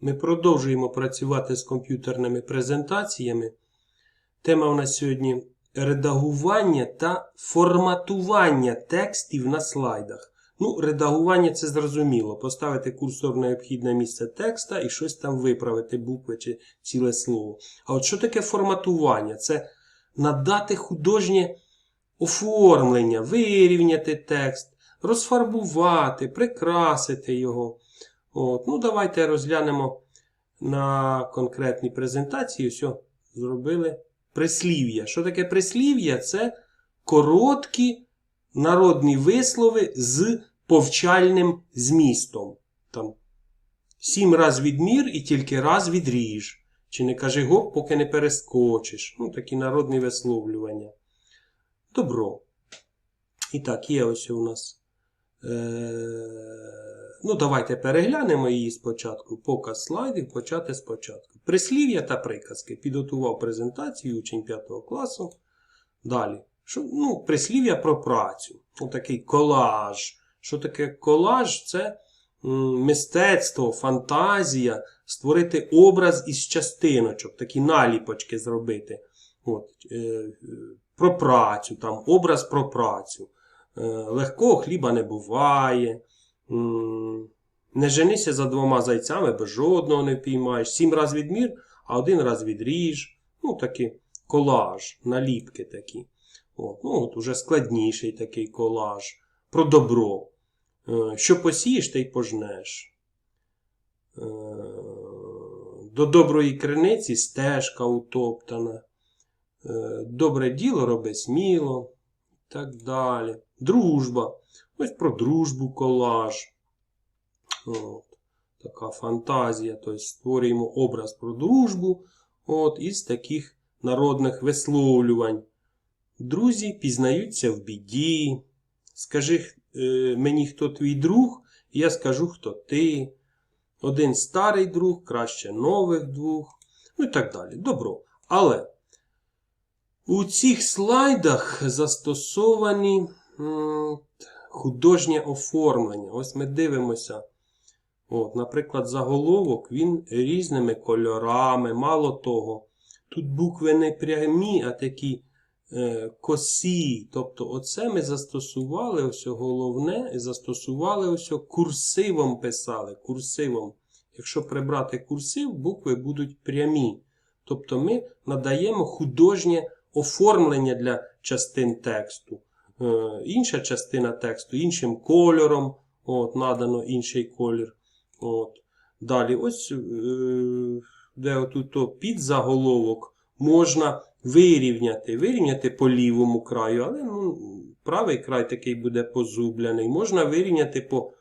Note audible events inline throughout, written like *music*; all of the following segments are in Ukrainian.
Ми продовжуємо працювати з комп'ютерними презентаціями. Тема у нас сьогодні редагування та форматування текстів на слайдах. Ну, редагування це зрозуміло. Поставити курсор в необхідне місце текста і щось там виправити, букви чи ціле слово. А от що таке форматування? Це надати художнє оформлення, вирівняти текст, розфарбувати, прикрасити його. От. Ну, давайте розглянемо на конкретній презентації. Все, зробили прислів'я. Що таке прислів'я? Це короткі народні вислови з повчальним змістом. Там Сім раз відмір і тільки раз відріж. Чи не кажи гоп, поки не перескочиш. Ну, такі народні висловлювання. Добро. І так, є ось у нас. Е... Ну, давайте переглянемо її спочатку. Показ слайдів почати спочатку. Прислів'я та приказки. Підготував презентацію учень 5 класу. Далі. Що, ну, Прислів'я про працю. Отакий колаж. Що таке колаж? Це мистецтво, фантазія, створити образ із частиночок, такі наліпочки зробити. От, е, про працю, там, образ про працю. Е, легкого хліба не буває. Не женися за двома зайцями, бо жодного не впіймаєш. Сім раз відмір, а один раз відріж. Ну, такий колаж, наліпки такі. От, ну, от уже складніший такий колаж. Про добро. Е, Що посієш, те й пожнеш. Е, До доброї криниці стежка утоптана. Е, Добре діло роби сміло. І так далі. Дружба. Ось про дружбу колаж. От. Така фантазія. Тобто створюємо образ про дружбу от, із таких народних висловлювань. Друзі пізнаються в біді. Скажи е, мені, хто твій друг, і я скажу, хто ти. Один старий друг, краще нових двох. Ну і так далі. Добро. Але у цих слайдах застосовані художнє оформлення. Ось ми дивимося. От, Наприклад, заголовок він різними кольорами. Мало того, тут букви не прямі, а такі е, косі. Тобто, оце ми застосували ось головне, застосували ось курсивом писали. Курсивом. Якщо прибрати курсив, букви будуть прямі. Тобто ми надаємо художнє оформлення для частин тексту. Е, інша частина тексту іншим кольором. От, Надано інший колір. От. Далі, ось е, де отут під заголовок можна вирівняти. Вирівняти по лівому краю, але ну, правий край такий буде позубляний. Можна вирівняти по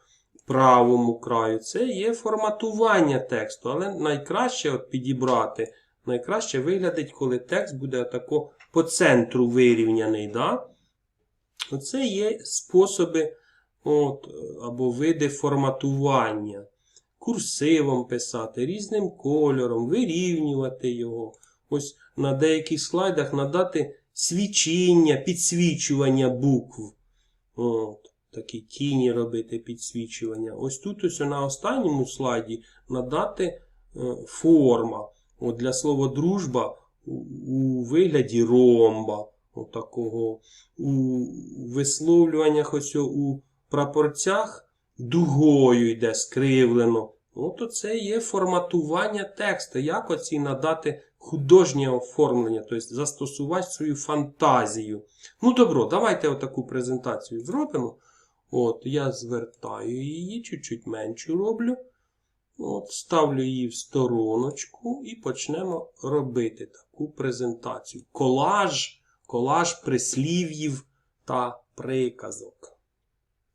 правому краю. Це є форматування тексту, але найкраще от підібрати. Найкраще виглядить, коли текст буде отако по центру вирівняний. Да? Оце є способи от, або види форматування. Курсивом писати, різним кольором, вирівнювати його. Ось на деяких слайдах надати свічіння, підсвічування букв. От, Такі тіні робити підсвічування. Ось тут ось на останньому слайді надати е, форма. От Для слова дружба у вигляді ромба. Отакого. У висловлюваннях ось у прапорцях дугою йде скривлено. От це є форматування тексту. Як оці надати художнє оформлення, тобто застосувати свою фантазію. Ну, добро, давайте отаку презентацію зробимо. От, Я звертаю її, чуть-чуть меншу роблю. От, Ставлю її в стороночку і почнемо робити таку презентацію. Колаж, колаж прислів'їв та приказок.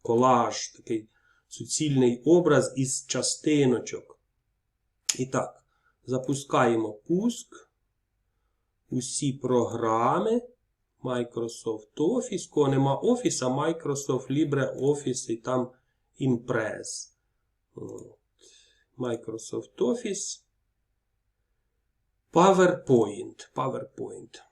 Колаж, такий суцільний образ із частиночок. І так, запускаємо пуск. Усі програми. Microsoft Office. Кого нема Office, Microsoft LibreOffice і там Impress. Microsoft Office. PowerPoint. PowerPoint.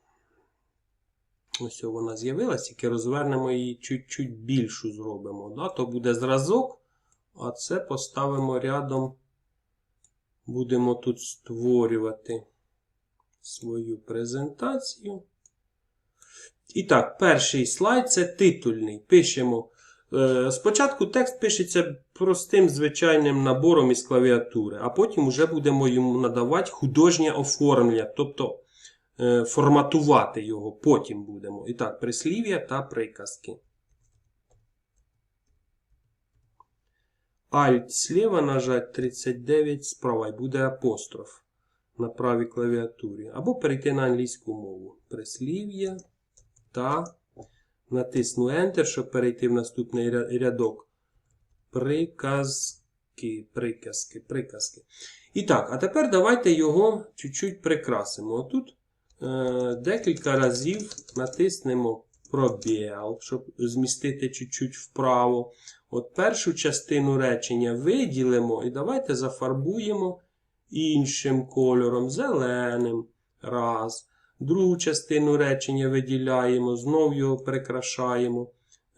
Ось вона з'явилася, тільки розвернемо її чуть-чуть більшу зробимо. Да? То буде зразок, а це поставимо рядом Будемо тут створювати свою презентацію. І так, перший слайд це титульний. Пишемо. Е, Спочатку текст пишеться простим звичайним набором із клавіатури, а потім вже будемо йому надавати художнє оформлення, тобто форматувати його потім будемо. І так, прислів'я та приказки. Alt слева нажать 39 справа і буде апостроф на правій клавіатурі. Або перейти на англійську мову. Прислів'я та натисну Enter, щоб перейти в наступний рядок. Приказки, приказки, приказки. І так, а тепер давайте його чуть-чуть прикрасимо. Отут е, декілька разів натиснемо пробіл, щоб змістити чуть-чуть вправо. От першу частину речення виділимо і давайте зафарбуємо іншим кольором, зеленим. Раз. Другу частину речення виділяємо, знов його прикрашаємо.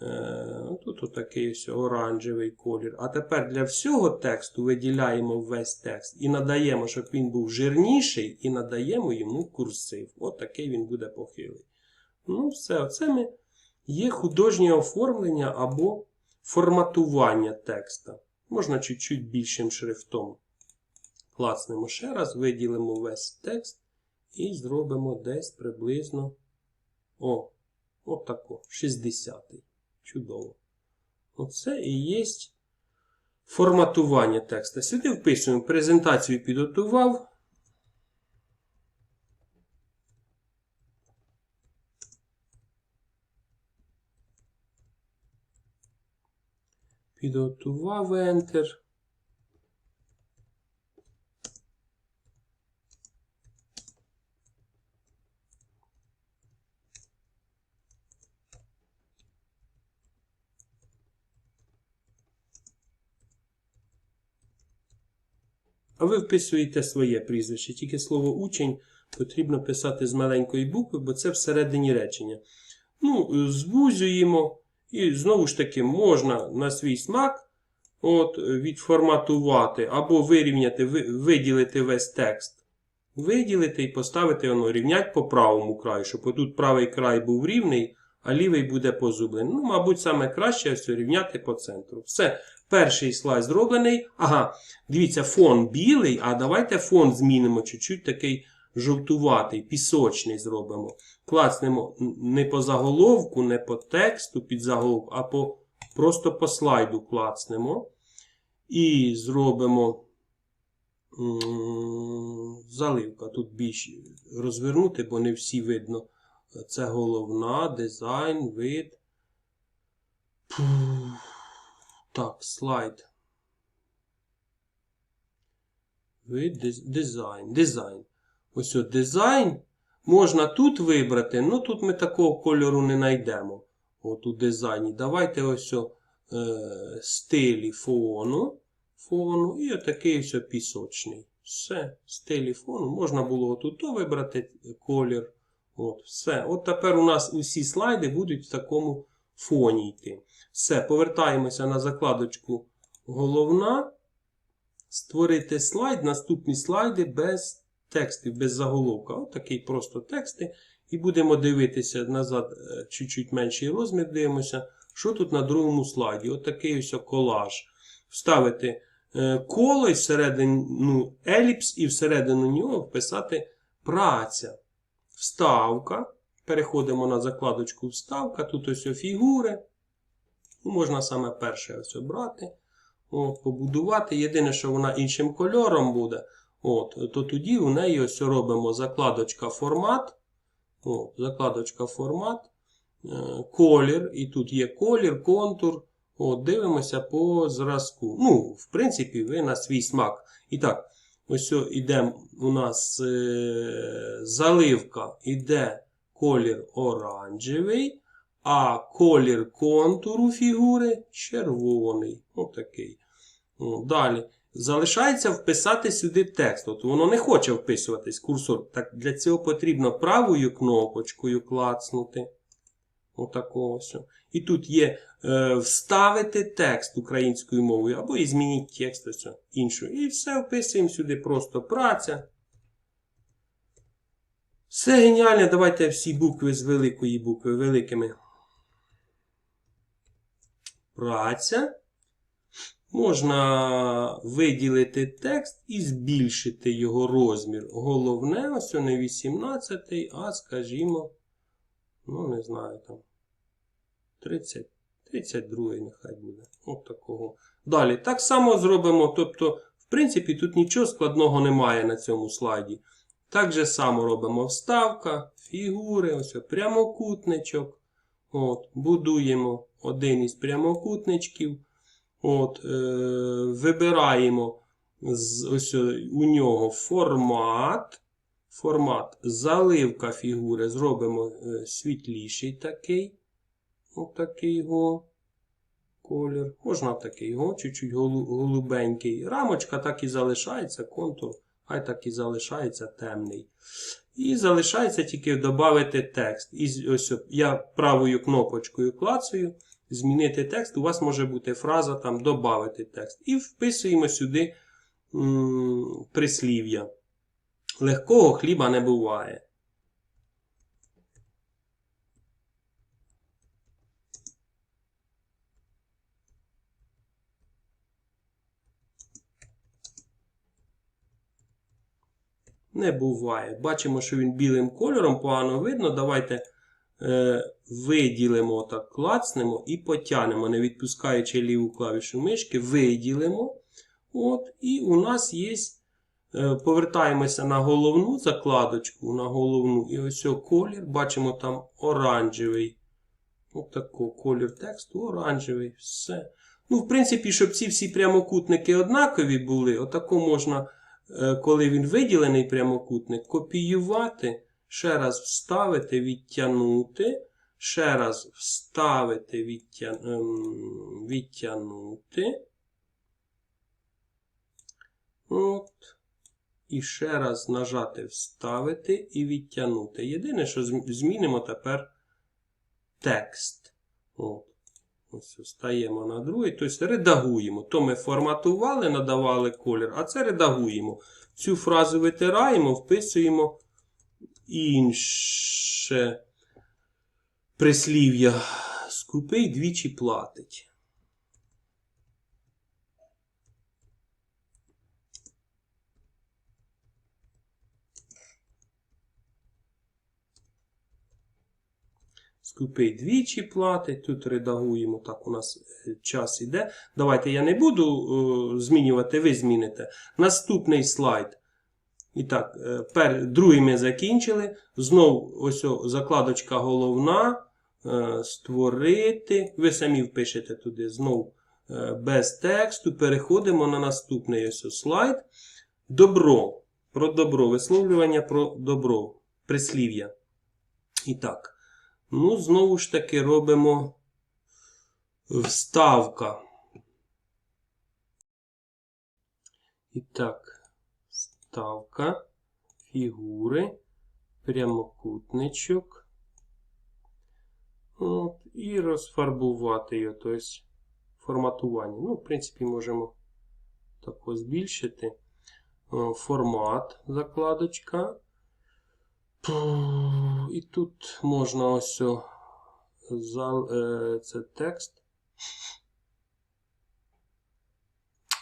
Е, тут отакий ось оранжевий колір. А тепер для всього тексту виділяємо весь текст і надаємо, щоб він був жирніший, і надаємо йому курсив. От такий він буде похилий. Ну, все, оце ми є художнє оформлення або форматування текста. Можна чуть-чуть більшим шрифтом. Клацнемо ще раз, виділимо весь текст і зробимо десь приблизно о, отако, 60-й. Чудово. Оце і є форматування текста. Сюди вписуємо презентацію підготував. Підготував Enter. А ви вписуєте своє прізвище. Тільки слово учень потрібно писати з маленької букви, бо це всередині речення. Ну, звузюємо. І знову ж таки, можна на свій смак от, відформатувати або вирівняти, виділити весь текст. Виділити і поставити воно, рівнять по правому краю, щоб отут правий край був рівний, а лівий буде позублений. Ну, мабуть, саме краще все рівняти по центру. Все, перший слайд зроблений. Ага, дивіться, фон білий, а давайте фон змінимо чуть-чуть такий жовтуватий, пісочний зробимо. Клацнемо не по заголовку, не по тексту під заголовку, а по, просто по слайду клацнемо. І зробимо заливка. Тут більш розвернути, бо не всі видно. Це головна, дизайн, вид. Пух. Так, слайд. Диз- дизайн. Дизайн. Ось от дизайн. Можна тут вибрати, ну тут ми такого кольору не знайдемо. От у дизайні. Давайте ось о, е, стилі фону. Фону і отакий ось о пісочний. Все, стилі фону. Можна було тут вибрати колір. От, все. От тепер у нас усі слайди будуть в такому фоні йти. Все, повертаємося на закладочку головна. Створити слайд, наступні слайди без текстів, без заголовка. От такий просто тексти. І будемо дивитися назад, е, чуть-чуть менший розмір, дивимося, що тут на другому слайді. От такий ось колаж. Вставити е, коло і всередину еліпс, і всередину нього вписати праця. Вставка. Переходимо на закладочку вставка. Тут ось о фігури. Можна саме перше ось обрати. От, побудувати. Єдине, що вона іншим кольором буде. От, то тоді у неї ось робимо закладочка формат. От, закладочка формат. е, Колір. І тут є колір, контур. От, дивимося по зразку. Ну, в принципі, ви на свій смак. І так, ось іде у нас е, заливка, іде колір оранжевий, а колір контуру фігури червоний. Отакий. О, Далі. Залишається вписати сюди текст. От воно не хоче вписуватись курсор. Так для цього потрібно правою кнопочкою клацнути. Отакого ось. І тут є е, вставити текст українською мовою, або і змініть текст ось іншою. І все вписуємо сюди просто праця. Все геніально. Давайте всі букви з великої букви великими. Праця. Можна виділити текст і збільшити його розмір. Головне, ось не 18, а скажімо, ну, не знаю, там 30, 32 нехай буде. От такого. Далі. Так само зробимо. Тобто, в принципі, тут нічого складного немає на цьому слайді. Так же само робимо вставка, фігури, ось прямокутничок. От, Будуємо один із прямокутничків. От, е, Вибираємо з, ось у нього формат. Формат заливка фігури. Зробимо е, світліший такий. Отакий його колір. Можна такий його, чуть-чуть голубенький. Рамочка так і залишається, контур. Хай так і залишається темний. І залишається тільки додати текст. І ось я правою кнопочкою клацаю, змінити текст. У вас може бути фраза там додати текст. І вписуємо сюди м, прислів'я. Легкого хліба не буває. Не буває. Бачимо, що він білим кольором погано видно. Давайте е, виділимо так, клацнемо і потягнемо, не відпускаючи ліву клавішу мишки, виділимо. От, І у нас є. е, Повертаємося на головну закладочку, на головну, і ось колір. Бачимо там оранжевий. Ось такий колір тексту, оранжевий. Все. Ну, в принципі, щоб ці всі прямокутники однакові були, отако можна коли він виділений прямокутник, копіювати, ще раз вставити, відтягнути, ще раз вставити, відтя... ем, відтягнути. От. І ще раз нажати вставити і відтягнути. Єдине, що змінимо тепер текст. От. Ось стаємо на другий, тобто редагуємо. То ми форматували, надавали колір, а це редагуємо. Цю фразу витираємо, вписуємо інше прислів'я. Скупий двічі платить. Скупий двічі платить. Тут редагуємо, так у нас е, час іде. Давайте я не буду е, змінювати, ви зміните. Наступний слайд. І так, е, пер, другий ми закінчили. Знов ось о, закладочка головна. Створити. Ви самі впишете туди знов без тексту. Переходимо на наступний ось о слайд. Добро. Про добро. Висловлювання про добро. Прислів'я. І так. Ну, знову ж таки робимо вставка. І так, вставка, фігури, прямокутничок. От, і розфарбувати його, тобто форматування. Ну, в принципі, можемо тако збільшити. Формат, закладочка. І тут можна ось зал, е, це текст.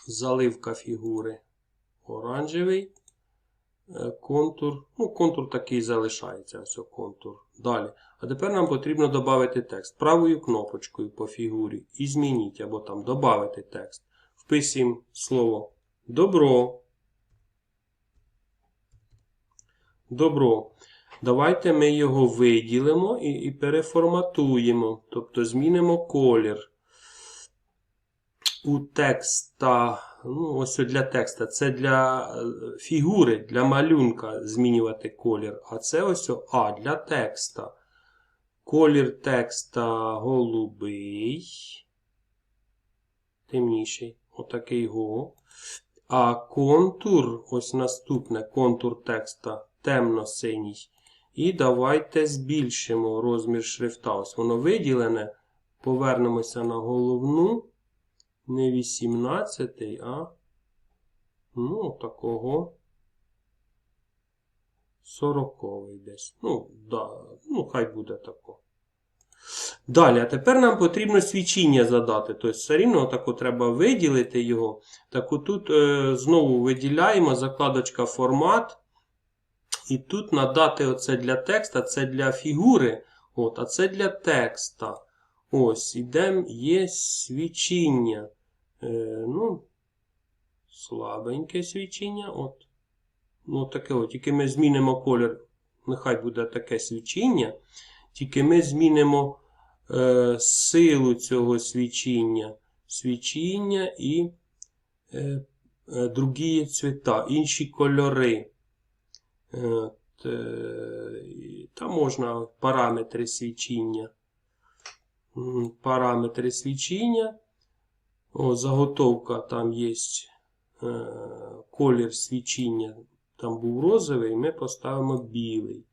Заливка фігури оранжевий. Е, Контур. Ну, контур такий залишається. Ось контур. Далі. А тепер нам потрібно додати текст. Правою кнопочкою по фігурі. І змініть або там додати текст. Вписуємо слово добро. Добро. Давайте ми його виділимо і, і переформатуємо. Тобто змінимо колір. У текста, ну, ось для текста, це для е, фігури, для малюнка змінювати колір. А це ось А для текста. Колір текста голубий. Темніший. Отакий го. А контур, ось наступне контур текста темно-синій. І давайте збільшимо розмір шрифта. Ось воно виділене. Повернемося на головну. Не 18, а ну, такого 40 десь. Ну, да, ну, хай буде тако. Далі, а тепер нам потрібно свічіння задати. Тобто, все рівно тако треба виділити його. Так отут е, знову виділяємо закладочка формат. І тут надати оце для текста, це для фігури. От, а це для текста. Ось, ідемо, є свічіння. Е, ну, слабеньке свічіння. От. Ну, таке от. Тільки ми змінимо колір. Нехай буде таке свічіння. Тільки ми змінимо е, силу цього свічіння. Свічіння і е, е, другі цвіта, інші кольори. От, е, Та можна параметри свічіння. Параметри свічіння. О, заготовка там є е, колір свічіння. Там був розовий, ми поставимо білий.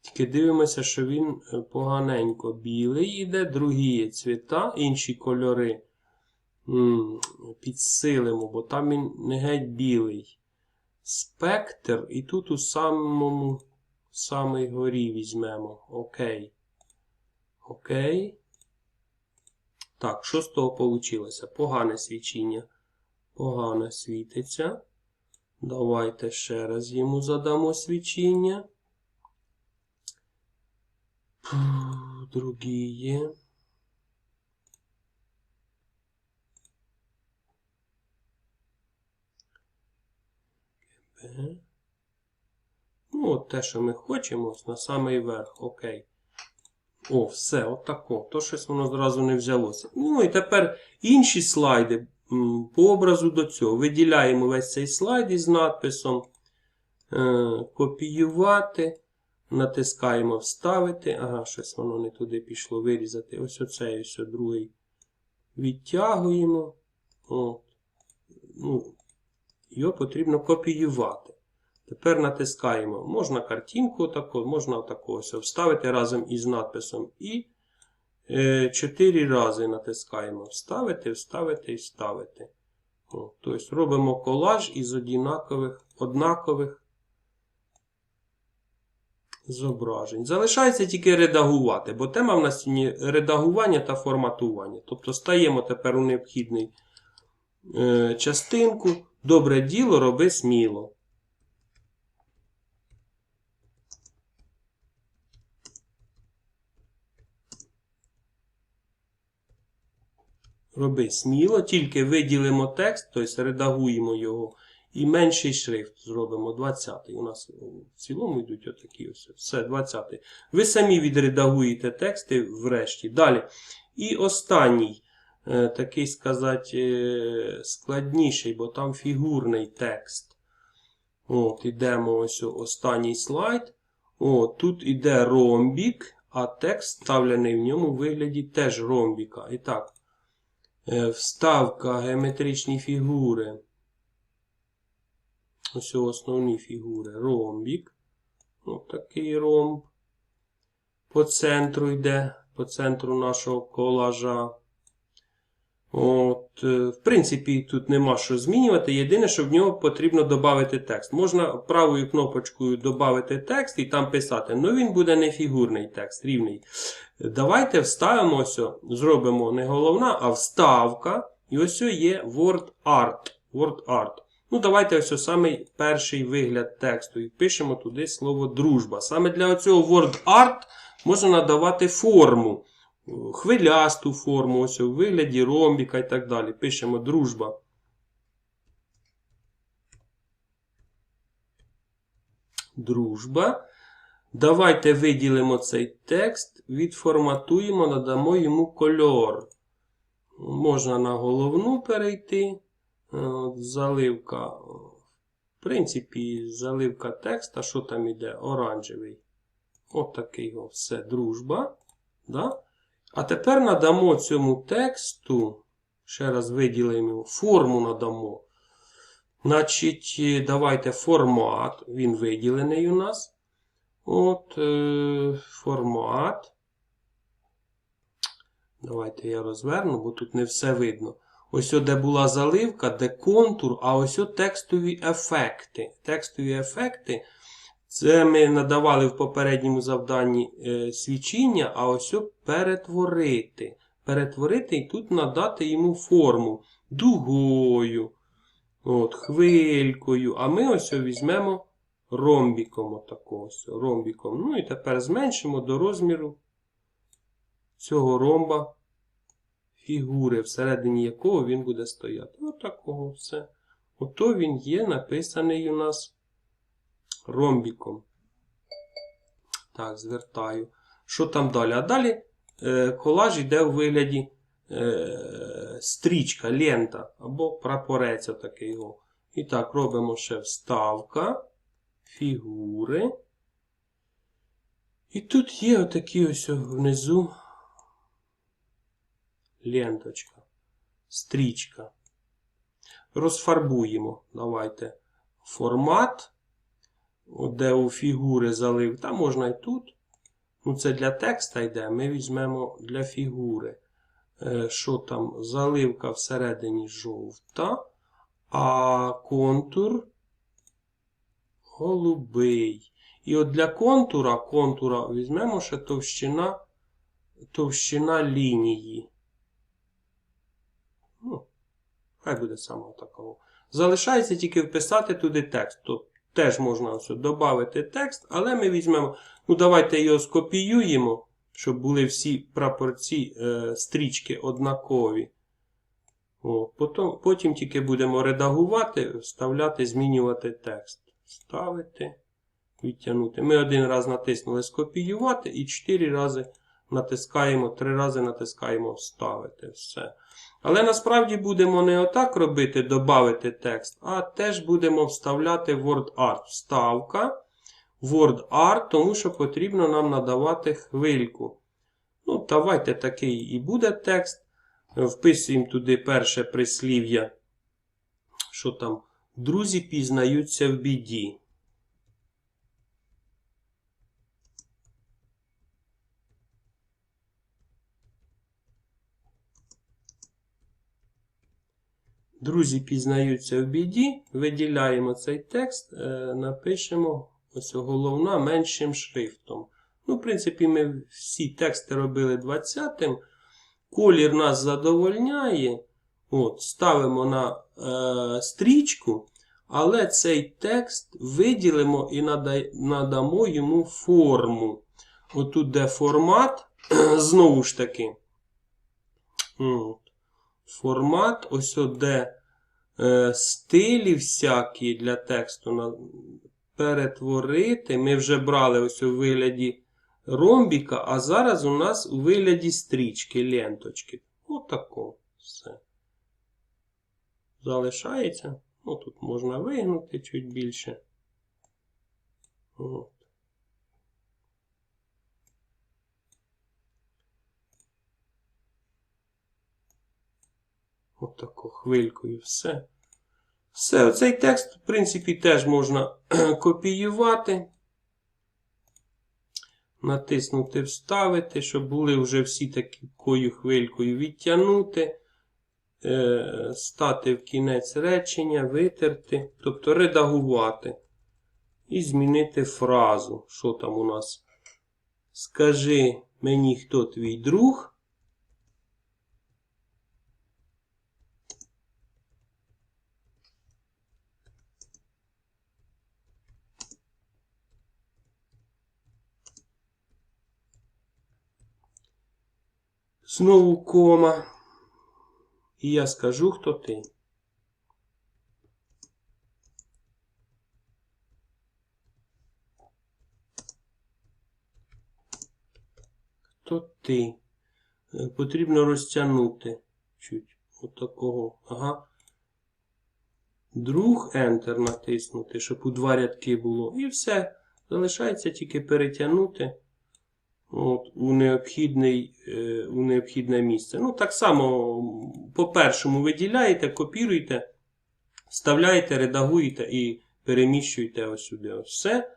Тільки дивимося, що він е, поганенько білий іде, другі цвіта, інші кольори підсилимо, бо там він не геть білий. Спектр, і тут у самому самій горі візьмемо. Окей. Окей. Так, що з того вийшло? Погане свічіння. Погано світиться. Давайте ще раз йому задамо свічіння. Другие. Ну, от те, що ми хочемо, ось на самий верх. Окей. О, все, отако. То щось воно зразу не взялося. Ну і тепер інші слайди по образу до цього. Виділяємо весь цей слайд із надписом. Е, копіювати. Натискаємо Вставити. Ага, щось воно не туди пішло вирізати. Ось оцей ось другий. Відтягуємо. От. Ну, його потрібно копіювати. Тепер натискаємо. Можна картинку таку, можна таку ось вставити разом із надписом. І е, 4 рази натискаємо Вставити, вставити і вставити. Тобто робимо колаж із однакових, однакових зображень. Залишається тільки редагувати, бо тема в нас сьогодні редагування та форматування. Тобто стаємо тепер у необхідний е, частинку. Добре діло роби сміло. Роби сміло, тільки виділимо текст, тобто редагуємо його. І менший шрифт зробимо 20 У нас в цілому йдуть отакі ось. Все, 20 Ви самі відредагуєте тексти врешті. Далі. І останній, такий сказати, е, складніший, бо там фігурний текст. От, Ідемо ось останній слайд. От, Тут іде ромбік, а текст вставлений в ньому у вигляді теж ромбіка. І так, е, вставка геометричні фігури. Ось основні фігури. Ромбік. Ось такий ромб. По центру йде, по центру нашого колажа. От, е, В принципі, тут нема що змінювати. Єдине, що в нього потрібно додати текст. Можна правою кнопочкою додати текст і там писати. Ну він буде не фігурний текст, рівний. Давайте вставимо ось, зробимо не головна, а вставка. І ось є Word Art. Word Art. Ну, давайте ось самий перший вигляд тексту. І пишемо туди слово дружба. Саме для цього word art можна надавати форму. Хвилясту форму, ось у вигляді ромбіка і так далі. Пишемо дружба. Дружба. Давайте виділимо цей текст, відформатуємо, надамо йому кольор. Можна на головну перейти. Заливка. В принципі, заливка текста, що там іде? Оранжевий. От такий все, дружба. Да? А тепер надамо цьому тексту, ще раз виділимо його, форму надамо. Значить, давайте формат, він виділений у нас. От, е, формат. Давайте я розверну, бо тут не все видно. Ось де була заливка, де контур, а ось текстові ефекти. Текстові ефекти. Це ми надавали в попередньому завданні е, свідчення, а ось перетворити. Перетворити і тут надати йому форму дугою, от, хвилькою. А ми ось візьмемо ромбіком. Отако, ромбіком. Ну і тепер зменшимо до розміру цього ромба фігури, всередині якого він буде стояти. Отакого все. Ото він є написаний у нас ромбіком. Так, звертаю. Що там далі? А далі е, колаж йде у вигляді е, стрічка, лента або прапорець отакий його. І так, робимо ще вставка, фігури. І тут є отакі ось внизу ленточка, стрічка. Розфарбуємо. Давайте формат, от де у фігури залив, та можна і тут. Ну, це для текста йде. Ми візьмемо для фігури. Е, Що там? Заливка всередині жовта, а контур голубий. І от для контура, контура візьмемо ще товщина, товщина лінії. Ну, хай буде саме такого. Залишається тільки вписати туди текст. Тут теж можна ось додати текст, але ми візьмемо. Ну, давайте його скопіюємо, щоб були всі прапорці е, стрічки однакові. О, потім, потім тільки будемо редагувати, вставляти, змінювати текст. Ставити, відтягнути. Ми один раз натиснули скопіювати і чотири рази натискаємо, три рази натискаємо вставити. Все. Але насправді будемо не отак робити, додати текст, а теж будемо вставляти WordArt. Вставка. WordArt, тому що потрібно нам надавати хвильку. Ну, давайте такий і буде текст. Вписуємо туди перше прислів'я. Що там? Друзі пізнаються в біді. Друзі пізнаються в біді. Виділяємо цей текст, е, напишемо ось головна меншим шрифтом. Ну, в принципі, ми всі тексти робили 20-м. Колір нас задовольняє. От, Ставимо на е, стрічку, але цей текст виділимо і нада, надамо йому форму. Отут, де формат, *clears throat* знову ж таки. Формат, ось де е, стилі всякі для тексту на, перетворити. Ми вже брали ось у вигляді ромбіка, а зараз у нас у вигляді стрічки, ленточки. Отако все. Залишається. Ну, тут можна вигнути чуть більше. От. Отако хвилькою все. Все, оцей текст, в принципі, теж можна *clears throat* копіювати. Натиснути Вставити, щоб були вже всі такою хвилькою відтягнути, е, стати в кінець речення, витерти, тобто редагувати. І змінити фразу. Що там у нас? Скажи мені, хто твій друг. Знову кома. І я скажу, хто ти. Хто ти? Е, Потрібно розтягнути чуть. Отакого. Ага. Друг Enter натиснути, щоб у два рядки було. І все. Залишається тільки перетягнути. От, у, необхідний, е, у необхідне місце. Ну, так само, по-першому, виділяєте, копіруєте, вставляєте, редагуєте і переміщуєте ось сюди. Ось все.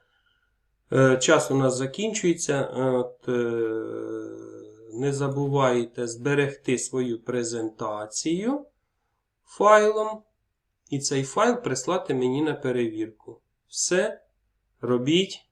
Е, Час у нас закінчується. От, е, не забувайте зберегти свою презентацію файлом. І цей файл прислати мені на перевірку. Все робіть